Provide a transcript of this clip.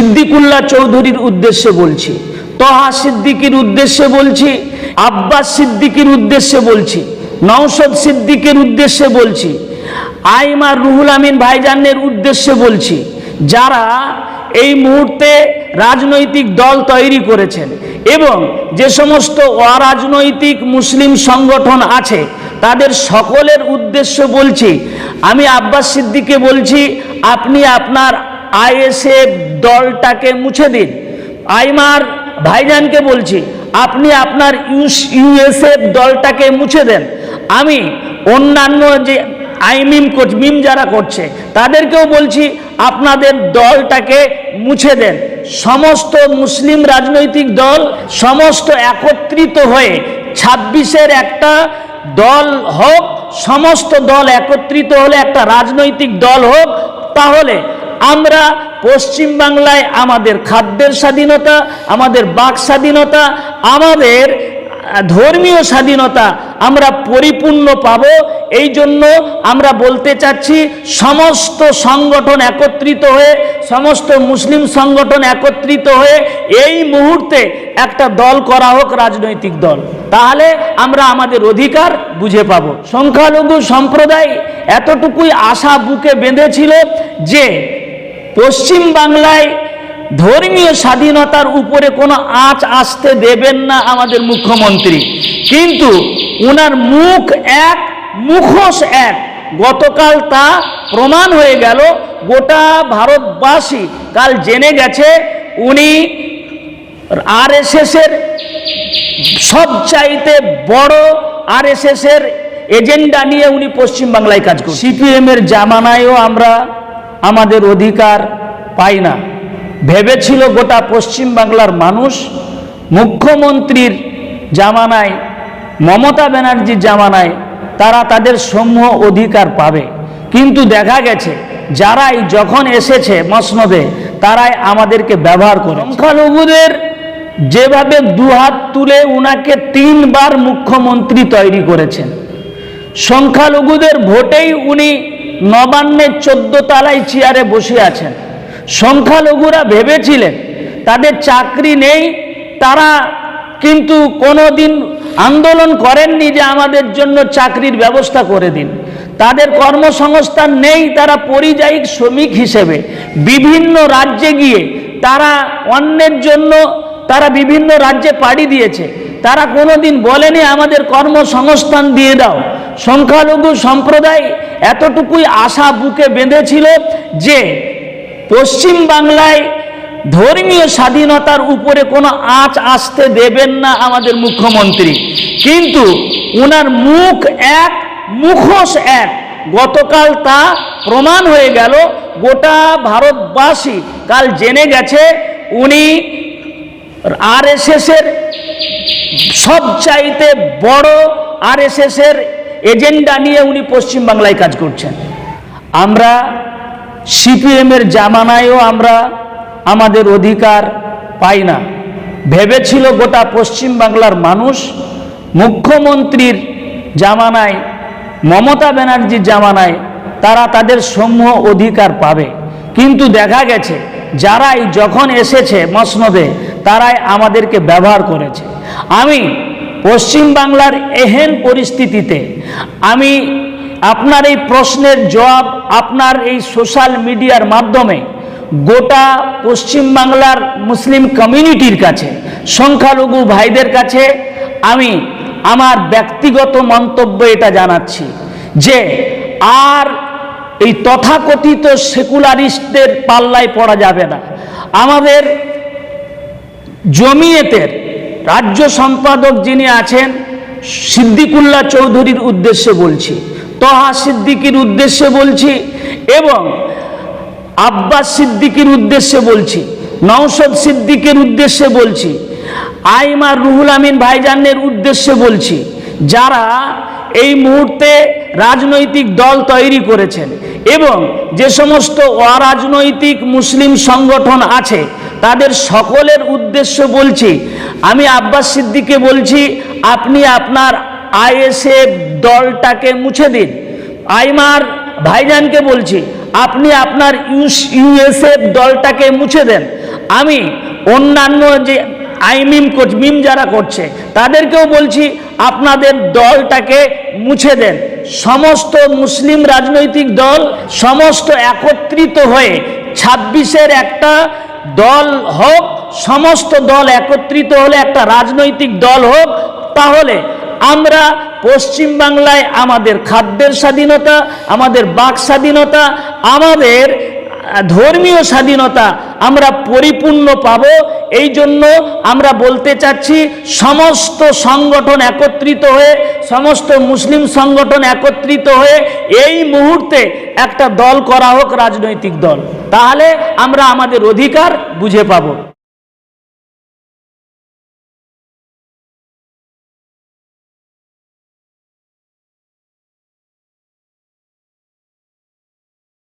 সিদ্দিকুল্লাহ চৌধুরীর উদ্দেশ্যে বলছি, তহা সিদ্দিকির উদ্দেশ্যে বলছি, আব্বাস সিদ্দিকির উদ্দেশ্যে বলছি, নওশদ সিদ্দিকের উদ্দেশ্যে বলছি আইমার রুহুল আমিন ভাইজানের উদ্দেশ্যে বলছি, যারা এই মুহূর্তে রাজনৈতিক দল তৈরি করেছেন এবং যে সমস্ত অরাজনৈতিক মুসলিম সংগঠন আছে, তাদের সকলের উদ্দেশ্য বলছি, আমি আব্বাস সিদ্দিকে বলছি, আপনি আপনার আইএসএফ দলটাকে মুছে দিন। আইমার ভাইজানকে বলছি, আপনি আপনার ইউএসএফ দলটাকে মুছে দেন। আমি অন্যান্য যে আইমিম মিম যারা করছে, তাদেরকেও বলছি, আপনাদের দলটাকে মুছে দেন। সমস্ত মুসলিম রাজনৈতিক দল সমস্ত একত্রিত হয়ে ছাব্বিশের একটা দল হোক, সমস্ত দল একত্রিত হলে একটা রাজনৈতিক দল হোক, তাহলে আমরা পশ্চিম বাংলায় আমাদের খাদ্যের স্বাধীনতা, আমাদের বাক স্বাধীনতা, আমাদের ধর্মীয় স্বাধীনতা আমরা পরিপূর্ণ পাব। এই জন্য আমরা বলতে চাচ্ছি, সমস্ত সংগঠন একত্রিত হয়ে, সমস্ত মুসলিম সংগঠন একত্রিত হয়ে এই মুহূর্তে একটা দল করা হোক, রাজনৈতিক দল। তাহলে আমরা আমাদের অধিকার বুঝে পাব। সংখ্যালঘু সম্প্রদায় এতটুকুই আশা বুকে বেঁধেছিল যে পশ্চিম বাংলায় ধর্মীয় স্বাধীনতার উপরে কোনো আঁচ আসতে দেবেন না আমাদের মুখ্যমন্ত্রী। কিন্তু ওনার মুখ এক, মুখোশ এক। গতকাল তা প্রমাণ হয়ে গেল, গোটা ভারতবাসী কাল জেনে গেছে, উনি আর এর সবচাইতে বড় আর এর এজেন্ডা নিয়ে উনি পশ্চিমবাংলায় কাজ করছেন। সিপিএম এর জামানায়ও আমরা আমাদের অধিকার পাই না। ভেবেছিল গোটা পশ্চিম বাংলার মানুষ মুখ্যমন্ত্রীর জামানায়, মমতা ব্যানার্জির জামানায় তারা তাদের সমূহ অধিকার পাবে। কিন্তু দেখা গেছে, যারাই যখন এসেছে মসনদে, তারাই আমাদেরকে ব্যবহার করে সংখ্যালঘুদের যেভাবে দুহাত তুলে উনাকে তিনবার মুখ্যমন্ত্রী তৈরি করেছেন, সংখ্যালঘুদের ভোটেই উনি নবান্নের চোদ্দ তালায় চেয়ারে বসে আছেন। সংখ্যালঘুরা ভেবেছিলেন, তাদের চাকরি নেই, তারা কিন্তু কোনো দিন আন্দোলন করেননি যে আমাদের জন্য চাকরির ব্যবস্থা করে দিন। তাদের কর্মসংস্থান নেই, তারা পরিযায়ী শ্রমিক হিসেবে বিভিন্ন রাজ্যে গিয়ে তারা অন্যের জন্য তারা বিভিন্ন রাজ্যে পাড়ি দিয়েছে। তারা কোনোদিন বলেনি, আমাদের কর্মসংস্থান দিয়ে দাও। সংখ্যালঘু সম্প্রদায় এতটুকুই আশা বুকে বেঁধেছিল যে পশ্চিম বাংলায় ধর্মীয় স্বাধীনতার উপরে কোনো আঁচ আসতে দেবেন না আমাদের মুখ্যমন্ত্রী। কিন্তু ওনার মুখ এক, মুখোশ এক। গতকাল তা প্রমাণ হয়ে গেল, গোটা ভারতবাসী কাল জেনে গেছে, উনি আর এর সবচাইতে বড় আর এর এজেন্ডা নিয়ে উনি পশ্চিমবাংলায় কাজ করছেন। আমরা সিপিএমের জামানায়ও আমরা আমাদের অধিকার পাই না। ভেবেছিল গোটা পশ্চিম বাংলার মানুষ মুখ্যমন্ত্রীর জামানায়, মমতা ব্যানার্জির জামানায় তারা তাদের সমূহ অধিকার পাবে। কিন্তু দেখা গেছে, যারাই যখন এসেছে মসনদে, তারাই আমাদেরকে ব্যবহার করেছে। আমি পশ্চিম বাংলার এহেন পরিস্থিতিতে আমি আপনার এই প্রশ্নের জবাব আপনার এই সোশ্যাল মিডিয়ার মাধ্যমে গোটা পশ্চিম বাংলার মুসলিম কমিউনিটির কাছে, সংখ্যালঘু ভাইদের কাছে আমি আমার ব্যক্তিগত মন্তব্য এটা জানাচ্ছি যে আর এই তথাকথিত সেকুলারিস্টদের পাল্লায় পড়া যাবে না। আমাদের জমিয়েতের রাজ্য সম্পাদক যিনি আছেন, সিদ্দিকুল্লাহ চৌধুরীর উদ্দেশ্যে বলছি, তহা সিদ্দিকির উদ্দেশ্যে বলছি এবং আব্বাস সিদ্দিকির উদ্দেশ্যে বলছি, নওশদ সিদ্দিকের উদ্দেশ্যে বলছি আইমার রুহুল আমিন ভাইজানের উদ্দেশ্যে বলছি, যারা এই মুহূর্তে রাজনৈতিক দল তৈরি করেছেন এবং যে সমস্ত অরাজনৈতিক মুসলিম সংগঠন আছে, তাদের সকলের উদ্দেশ্য বলছি আমি আব্বাস সিদ্দিকে বলছি, আপনি আপনার আইএসএফ দলটাকে মুছে দিন। আইমার ভাইজানকে বলছি, আপনি আপনার ইউএসএফ দলটাকে মুছে দেন। আমি অন্যান্য যে আইমিম মিম যারা করছে, তাদেরকেও বলছি, আপনাদের দলটাকে মুছে দেন। সমস্ত মুসলিম রাজনৈতিক দল সমস্ত একত্রিত হয়ে ছাব্বিশের একটা দল হোক, সমস্ত দল একত্রিত হলে একটা রাজনৈতিক দল হোক, তাহলে আমরা পশ্চিমবাংলায় আমাদের খাদ্যের স্বাধীনতা, আমাদের বাক স্বাধীনতা, আমাদের ধর্মীয় স্বাধীনতা আমরা পরিপূর্ণ পাব। এই জন্য আমরা বলতে চাচ্ছি, সমস্ত সংগঠন একত্রিত হয়ে, সমস্ত মুসলিম সংগঠন একত্রিত হয়ে এই মুহূর্তে একটা দল করা হোক, রাজনৈতিক দল। তাহলে আমরা আমাদের অধিকার বুঝে পাবো।